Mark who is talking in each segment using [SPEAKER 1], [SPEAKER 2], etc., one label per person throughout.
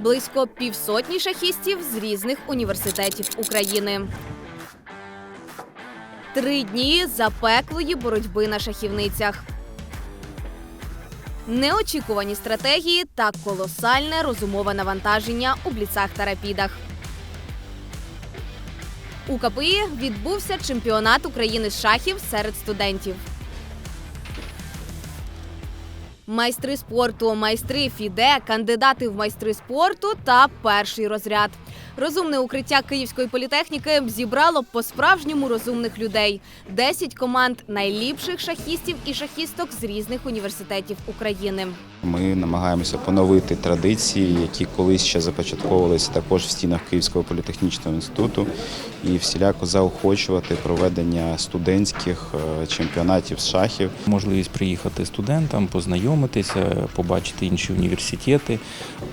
[SPEAKER 1] близько півсотні шахістів з різних університетів України. Три дні запеклої боротьби на шахівницях. Неочікувані стратегії та колосальне розумове навантаження у бліцах та рапідах. У КПІ відбувся чемпіонат України з шахів серед студентів. Майстри спорту, майстри фіде, кандидати в майстри спорту та перший розряд. Розумне укриття Київської політехніки зібрало по-справжньому розумних людей. 10 команд найліпших шахістів і шахісток з різних університетів України.
[SPEAKER 2] Ми намагаємося поновити традиції, які колись ще започатковувалися також в стінах Київського політехнічного інституту, і всіляко заохочувати проведення студентських е, чемпіонатів з шахів.
[SPEAKER 3] можливість приїхати студентам, познайомитися, побачити інші університети,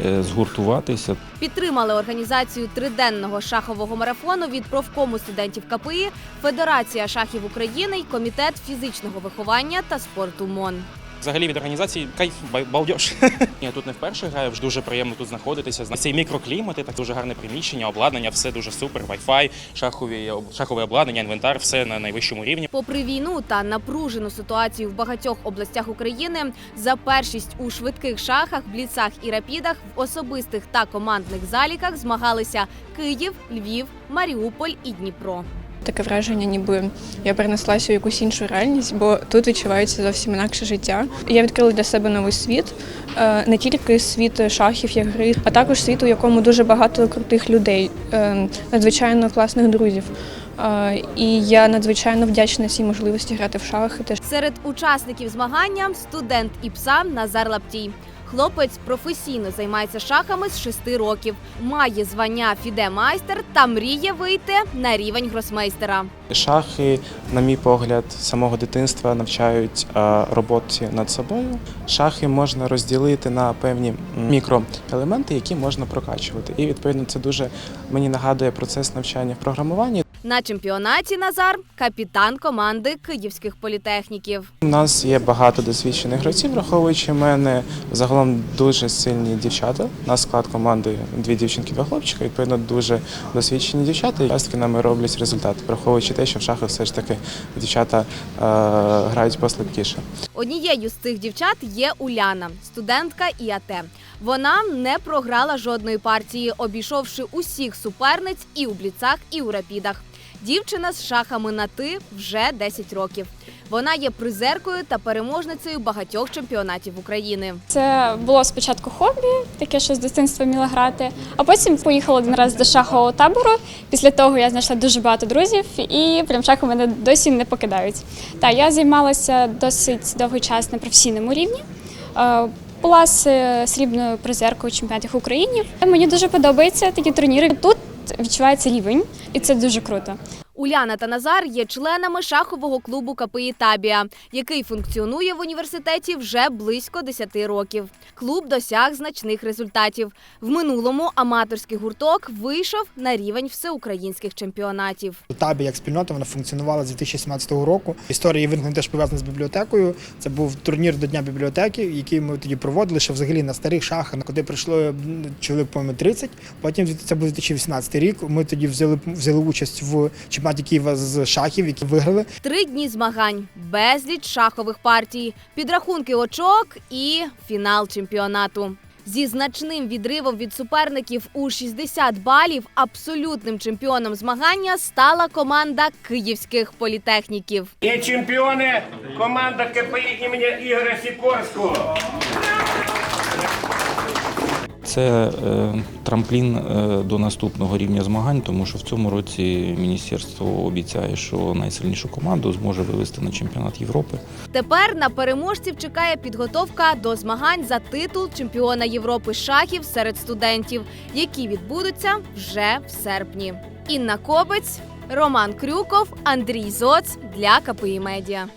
[SPEAKER 3] е, згуртуватися.
[SPEAKER 1] Підтримали організацію триденного шахового марафону від профкому студентів КПІ, Федерація шахів України й комітет фізичного виховання та спорту МОН.
[SPEAKER 4] Взагалі від організації кайф балдеж. Я тут не вперше граю, вже дуже приємно тут знаходитися. Цей мікроклімат, так дуже гарне приміщення, обладнання, все дуже супер. Wi-Fi, шахові шахове обладнання, інвентар, все на найвищому рівні.
[SPEAKER 1] Попри війну та напружену ситуацію в багатьох областях України, за першість у швидких шахах, бліцах і рапідах в особистих та командних заліках змагалися Київ, Львів, Маріуполь і Дніпро.
[SPEAKER 5] Таке враження, ніби я перенеслася у якусь іншу реальність, бо тут відчувається зовсім інакше життя. Я відкрила для себе новий світ, е, не тільки світ шахів як гри, а також світ, у якому дуже багато крутих людей, е, надзвичайно класних друзів. І я надзвичайно вдячна цій можливості грати в шахи. Теж
[SPEAKER 1] Серед учасників змагання студент ІПСА Назар Лаптій. Хлопець професійно займається шахами з 6 років, має звання фіде-майстер та мріє вийти на рівень гросмейстера.
[SPEAKER 6] Шахи, на мій погляд, з самого дитинства навчають роботі над собою. Шахи можна розділити на певні мікроелементи, які можна прокачувати. І відповідно це дуже мені нагадує процес навчання в програмуванні.
[SPEAKER 1] На чемпіонаті Назар капітан команди київських політехніків.
[SPEAKER 6] У нас є багато досвідчених гравців, враховуючи мене загалом дуже сильні дівчата. У нас склад команди дві дівчинки, два хлопчика. Відповідно, дуже досвідчені дівчата. І частки нами роблять результат, враховуючи те, що в шахах все ж таки дівчата е, грають послабкіше.
[SPEAKER 1] Однією з цих дівчат є Уляна, студентка ІАТ. Вона не програла жодної партії, обійшовши усіх суперниць і у бліцах, і у рапідах. Дівчина з шахами на ти вже 10 років. Вона є призеркою та переможницею багатьох чемпіонатів України.
[SPEAKER 7] Це було спочатку хобі, таке, що з дитинства вміла грати. А потім поїхала один раз до шахового табору. Після того я знайшла дуже багато друзів, і прям шахи мене досі не покидають. Та я займалася досить довгий час на професійному рівні. Е, Була з е, срібною призеркою чемпіонатів України. Мені дуже подобаються такі турніри. Тут відчувається рівень, і це дуже круто.
[SPEAKER 1] Уляна та Назар є членами шахового клубу КПІ Табія, який функціонує в університеті вже близько 10 років. Клуб досяг значних результатів. В минулому аматорський гурток вийшов на рівень всеукраїнських чемпіонатів.
[SPEAKER 8] Табі як спільнота вона функціонувала з 2017 року. Історія виникнення теж пов'язана з бібліотекою. Це був турнір до Дня бібліотеки, який ми тоді проводили, ще взагалі на старих шахах, куди прийшло чоловік по 30. Потім це був 2018 рік. Ми тоді взяли взяли участь в чемпіонаті Києва з шахів, які виграли.
[SPEAKER 1] Три дні змагань, безліч шахових партій, підрахунки очок і фінал чемпіонату. Зі значним відривом від суперників у 60 балів абсолютним чемпіоном змагання стала команда київських політехніків.
[SPEAKER 9] І чемпіони команда КПІ імені Ігоря Сікорського.
[SPEAKER 3] Це е, трамплін е, до наступного рівня змагань, тому що в цьому році міністерство обіцяє, що найсильнішу команду зможе вивести на чемпіонат Європи.
[SPEAKER 1] Тепер на переможців чекає підготовка до змагань за титул чемпіона Європи шахів серед студентів, які відбудуться вже в серпні. Інна Кобець, Роман Крюков, Андрій Зоц для КПІ Медіа.